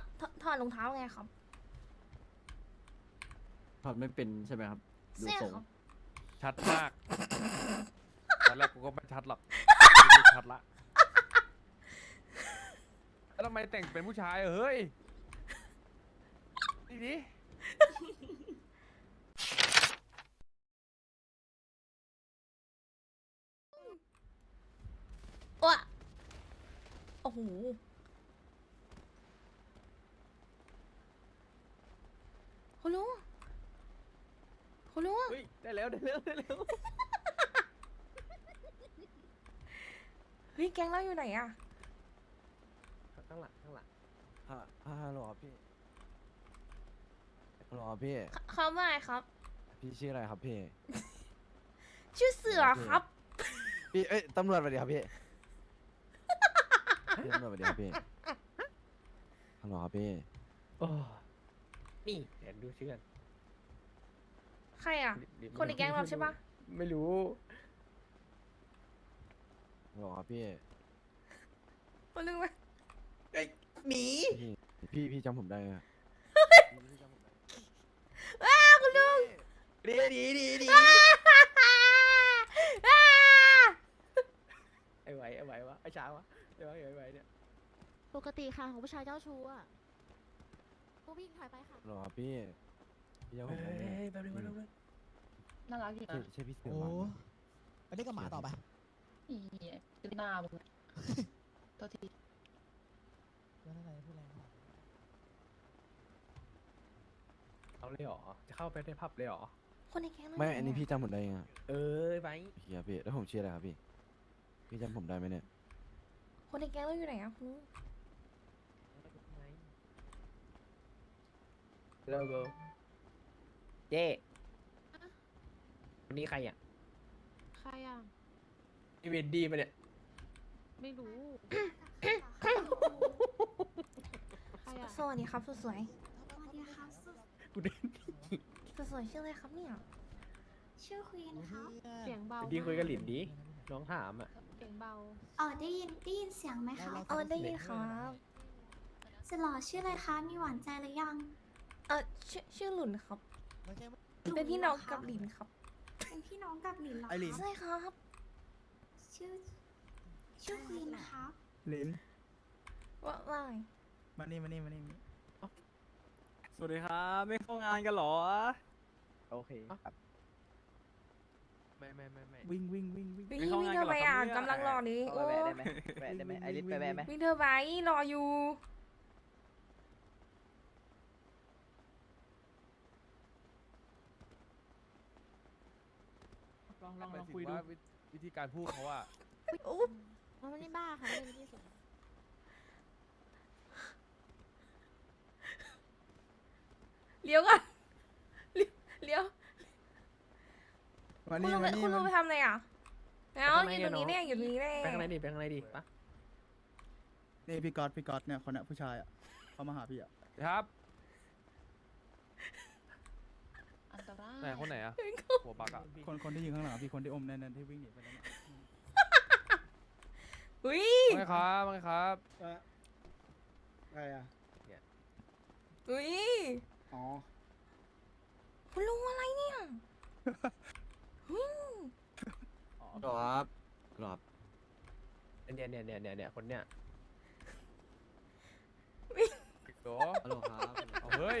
อดถอดถอดรองเท้าไงครับถอดไม่เป็นใช่ไหมครับ ดูเสื้อทรงครับชัดมาก ตอนแรกกูก็ไม่ชัดหรอกกูชัดละแล้วทำไมแต่งเป็นผู้ชายอะเฮ้ยนี่ดิว้าโอ้โห คุณลุงคุณลุงเฮ้ยได้แล้วได้แล้วได้แล้วเฮ้ยแก๊งเราอยู่ไหนอะข้างหลังข้างหลังฮะฮัลโหลครับพี่ฮัลโหลครับพี่ เขาเขาว่าไงครับ พี่ชื่ออะไรครับพี่ ชื่อเสือครับ พี่เอ้ยตำรวจสวัสดีครับพี่ พี่ตำรวจสวัสดีครับพี่ฮัลโหลครับพี่ โอ้ นี่เห็นดูชื่อกันใครอะลิลิคนในแก๊งเราใช่ปะไม่รู้ฮัลโหลครับพี่คุณลุงไหมพี่พี่พี่จำผมได้ไหมอ้าวคุณลุงดีดีดีดีอ้าไอ้ไหวไอ้ไหววะไอ้ช้าวะไอ้ไหวไอ้ไหวเนี่ย ปกติค่ะของผู้ชายเจ้าชู้อะ พวกพี่ถอยไปค่ะฮัลโหลครับพี่พี่จำผมเฮ้ได้ไหมยแป๊บนึงแป๊บนึงแป๊บนึงน่ารักดีใช่นะใช่พี่เสือโอ้มั้งอันนี้ก็หมาต่อไป อีจะหน้ามึงตัวทีแล้วอะไรพูดอะไรวะเอาเลยเหรอ จะเข้าไปในผับเลยเหรอ คนในแก๊งเราไม่ยู่หอันนี้ะพี่จำผมได้ยังไงเออไปพี่ครับพี่แล้วผมชื่ออะไรครับพี่พี่จำผมได้ไหมเนี่ยคนในแก๊งเราอยู่ไหนอะคุณ ลุงเลิกเบิเย่วันนี้ใครอะใครอะ อีเวนดี้ปะเนี่ย ไม่รู้ ใครอะ สวัสดีครับสวยสวัสดีครับสุกูเดินๆสวยๆชื่ออะไรครับเนี่ยชื่อควีนครับเสียงเบาดีคุยกับหลินมากดีน้องถามอะ เสียงเบาเออได้ยินได้ยินเสียงไหมคะเออได้ยินครับ จะหล่อชื่ออะไรคะ มีหวานใจหรือยัง เออชื่อชื่อหลุนครับ ไม่ใช่เป็นพี่น้องหกับเหลิรนอครับคะเป็นพี่น้องกับหลินเหรอไอหลินคะใช่ครับ ชื่อ ชื่อควีนครับ หลินว่าว่าไงมานี่มานี่มานี่มานี่สวัสดีครับ ไม่เข้างานกันหรอ โอเคครับ ไม่ไม่ไม่ไม่วิ่งวิ่งวิ่งวิ่งวิ่งไม่เข้าวิ่งงานเธอไปกันอะเหรอครับเนี่ยกำลังรอนี้โอ้แวะได้ไหมไอริสไปแวะไหมวิ่งเธอไปรออยู่ องลองลองคุยดูวิธีการพูดเขาว่าอุ๊บเราไม่ได้บ้าค่ะไม่ได้ที่สุดเลี้ยวก่อนเลี้ยวมาคุณนี่ลุงมาไปนี่คุณลุงมาไปนี่ทำอะไรอะแล้วไปอยู่ตรงนี้ข้างในได้อยู่ตรงนี้ได้ไปข้างในดิไปข้างในดิปะนี่พี่ก๊อตพี่ก๊อตเนี่ยคนเนี้ยผู้ชายอะเขามาหาพี่อะครับ อันตรายไหนคนไหนอะหัวปักอะคนคนที่ยืนข้างหลังอะพี่คนที่อมแน่นๆที่วิ่งหนีไปแล้วน่ะอุ้ยไม่ครับไม่ครับอะไรอะ อุ้ยอ๋อ คุณลุงอะไรเนี่ยอุ้ยครับครับเนี่ยเนี่ยเนี่ยเนี่ยเนี่ยคนเนี้ยโตฮัลโหลครับ เอาเฮ้ย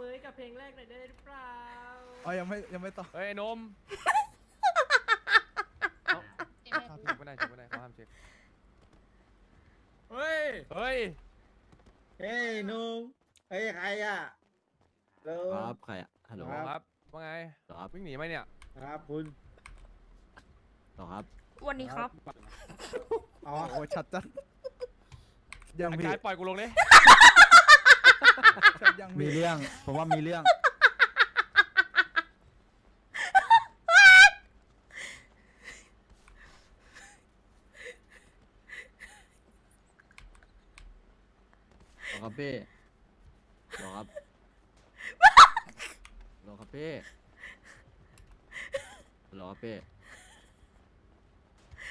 มือให้กับเพลงแรกหน่อยได้หรือเปล่าอ๋อยังไม่ยังไม่ต่อ เฮ้ยไอ้นมเจ๊แม่เช็คไม่ได้เช็คไม่ได้เขาห้ามเช็คเฮ้ย เฮ้ย เฮ้ยหนุ่มเฮ้ยใครอะเร็ว ครับใครอะฮัลโหลโหลครับ ว่าไงครับวิ่งหนีไหมเนี่ย ครับคุณต่อครับ วันนี้ครับ อ๋อ โอ้ชัดจังยังไอ้พี่ กายปล่อยกูลงดิ มีเรื่อง ผมว่ามีเรื่อง หรอครับพี่หรอครับหรอครับพี่หรอครับพี่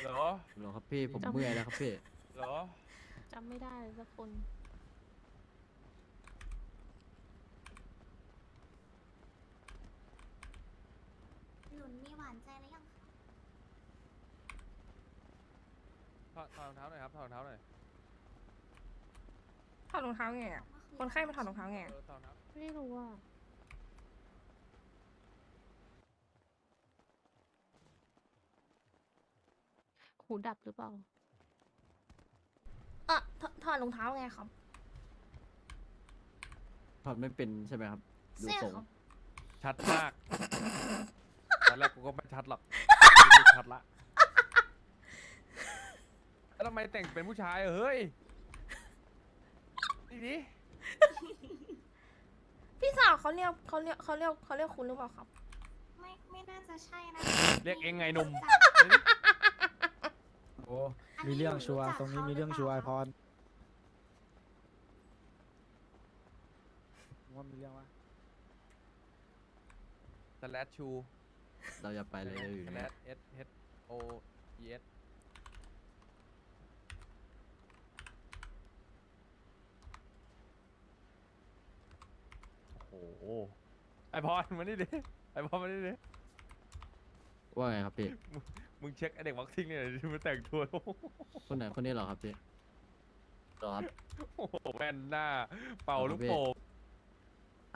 เหรอหรอครับพี่ผมเมื่อยแล้วครับพี่ เหรอจำไม่ได้เลยสักคน หนุนมีหวานใจหรือยังคะถอดถอดรองเท้าหน่อยครับถอดรองเท้าหน่อยถอดรองเท้าไงอะเมื่อคนไข้มาถอดรองเท้าไงเออะอถอดรองเท้าไม่รู้อะหูดับหรือเปล่า เออถอดถอดรองเท้าไงครับถอดไม่เป็นใช่ไหมครับดูเสื้อทรงครับชัดมากตอน แรกกูก็ไม่ชัดหรอกกูชัดละแล้วทำไมแต่งเป็นผู้ชายอะเฮ้ยนี่ดิพี่สาวเขาเรียกเขาเรียกเขาเรียกเขาเรียกคุณหรือเปล่าครับ ไม่ไม่น่าจะใช่นะเรียกเองไงหนุ่มโอ้มีเรื่องชัวร์ตรงนี้มีเรื่องชัวร์ไอพรว่ามีเรื่องวะสแลชชู เราอย่าไปเลยเราอยู่สนี่แลชเอสเอสโอเอสโอ้โหไอพรมานี่ดิไอพรมานี่ดิว่าไงครับพี่มึงเช็คไอเด็กวัคซีนเนี่ยดิมันแต่งตัวคนไหนคนนี้เหรอครับพี่เหรอครับ โอ้โหแว่นหน้า เป่าเอาลูกพี่โป่ง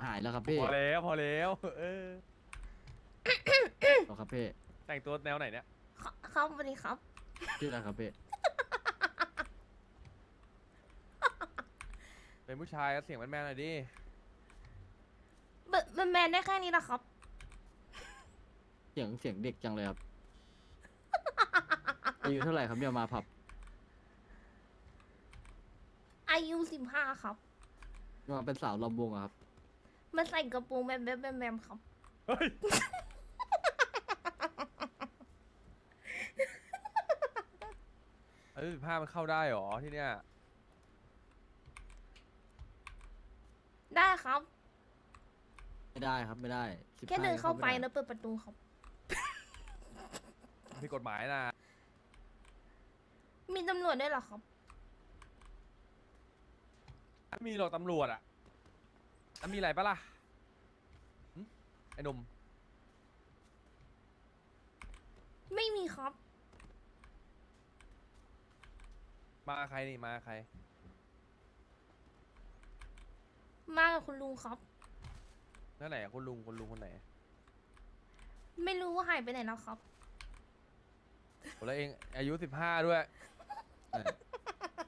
หายแล้วครับพี่พอแล้วพอแล้ว เออ เหรอครับพี่แต่งตัวแนวไหนเนี่ยครับครับสวัสดีครับ ชื่ออะไรครับพี่เป็นผู้ชายก็เสียงแมนๆหน่อยดิเบมันแมนได้แค่นี้นะครับ เสียงเสียงเด็กจังเลยครับ อายุเท่าไหร่ครับเนี่ยมาผับ อายุสิบห้าครับ มาเป็นสาวลำวงอะครับมาใส่กระโปรงแบมแบมแบมแบมครับ เฮ้ย อายุสิบห้ามันเข้าได้เหรอที่เนี้ยได้ครับ ไม่ได้ครับไม่ได้15แค่เดินเข้าไปม่ด้แล้วเปิดประตูครับผิดกฎหมายนะมีตำรวจด้วยเหรอครับ ไม่มีหรอกตำรวจอะแล้วมีอะไรปะล่ะหึไอ้หนุ่มไม่มีครับ มาใครนี่มาใคร มากับคุณลุงครับ นั่นไหนคุณลุงคุณลุงคนไหนไม่รู้ว่าหายไปไหนแล้วครับโอ้แล้วเองอายุสิบห้าด้วยเออ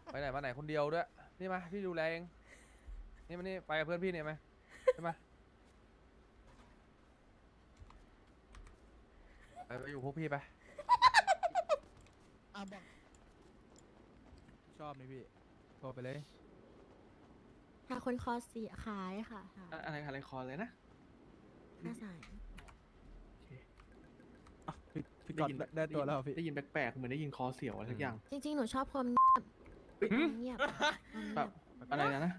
ไปไหนมาไหนคนเดียวด้วย นี่มาพี่ดูแลเอง นี่มานี่ไปกับเพื่อนพี่เนี่ยไหมใช่ไหมไปไปอยู่พวกพี่ไป อะบอกช อบไหมพี่โทรไปเลยหาคนคอเสียขายค่ะหาอะไรอะไรคอเลยนะห้าสายอะพี่พี่ก๊อตได้ได้ตัวแล้วเหรอพี่ ได้ยินแปลกๆ เหมือนได้ยินคอเสียวอะไรสักอย่าง จริง ๆ หนูชอบความเงียบความเงียบความแบเงียบบอะไรนะนะ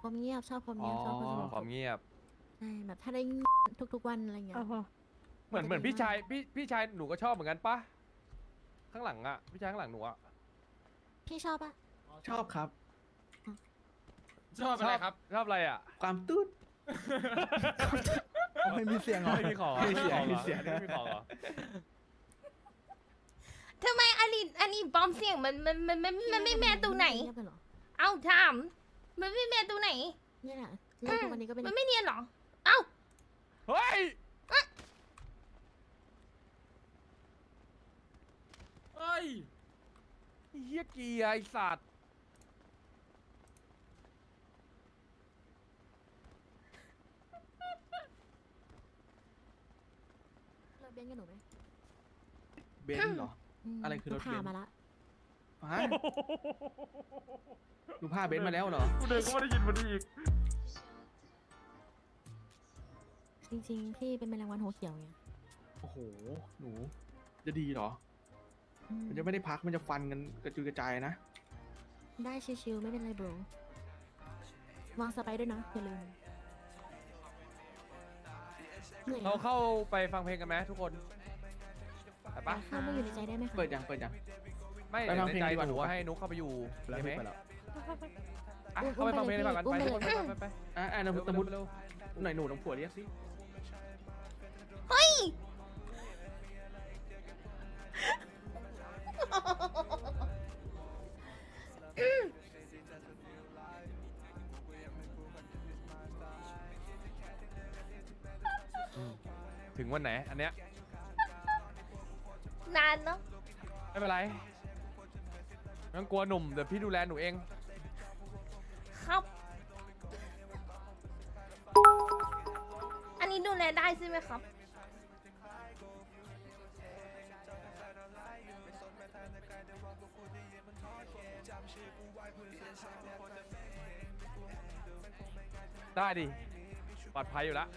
ความเงียบชอบความเงียบชอบความอ๋สองบความเงียบ ใช่แบบถ้าได้เงียบทุก ๆ วันอะไรเงี้ย เหมือนเหมือนจะดีพี่ชายมากพี่พี่ชายหนูก็ชอบเหมือนกันปะข้างหลังอะพี่ชายข้างหลังหนูอะพี่ชอบปะ ชอบครับ ชอบอะไรครับ ชอบอะไรอะ ความตืดไม่มีเสียงเหรอไม่มีของไม่มีเสียงไม่มีไม่มีเสียงไม่มีของเหรอทำไมอันนี้อันนี้ปลอมเสียงมันมันมันมันมันไม่แมนตรงไหนเงียบไปเหรอเอ้าถาม มันไม่แมนตรงไหน เนี่ยแหละเล่นทุกวันนี้ก็เป็นมันไม่เนียนเหรอ เอ้า เฮ้ยเฮ้ยเฮียเกียร์ไอสัตว์ รถเบนซ์กับหนูไหม เบนซ์เหรอ มอะไรคือรถหนูผ่าเบนซ์มาละฮะดูผ้าเบนซ์มาแล้วเหรอ กูเดินก็ไม่ได้ยินพอดีอีก จริง ๆ พี่เป็นแมลงวันหัวเขียวไงโอ้โห หนู จะดีเหรอ อืมมันจะไม่ได้พัก มันจะฟันกันกระจุยกระจายนะ ได้ชิวๆไม่เป็นไรโบรวางสไปด้วยนะอย่าลืมเหนื่อยเรานะเข้าไปฟังเพลงกันไหมทุกคนไปปะเข้ามาอยู่ในใจได้ไหมคะเปิดยังเปิดยังไม่ไปฟังในเพลงใจดีกว่าหนูหนูว่าปะให้นุ๊กเข้าไปอยู่แล้วได้ไหมพี่ไปแล้วอะเข้าไปฟังเพลงดีกว่ากันไปทุกคนไปไปไปอะอะนเร็วตะมุดเร็วหน่อยหนูต้องผัวเรียกสิเฮ้ยถึงวันไหนอันเนี้ย นานเนาะไม่เป็นไรไม่ต้องกลัวหนุ่มเดี๋ยวพี่ดูแลหนูเอง ครับ อันนี้ดูแลได้ใช่ไหมครับ ได้ดิปลอดภัยอยู่แล้ว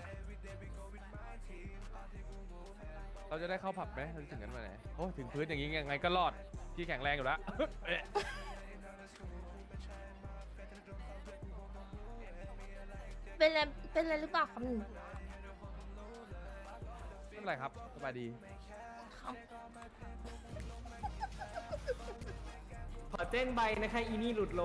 เราจะได้เข้าผับไหมเราจะถึงกันวันไหนโอ้ยถึงพื้นอย่างนี้ยังไงก็รอดพี่แข็งแรงอยู่แล้วเอ๊ะเป็นอะไรเป็นอะไรหรือเปล่าครับหนูไม่เป็นไรครับสบายดี ครับขอเต้นใบนะคะอีนี่หลุดโล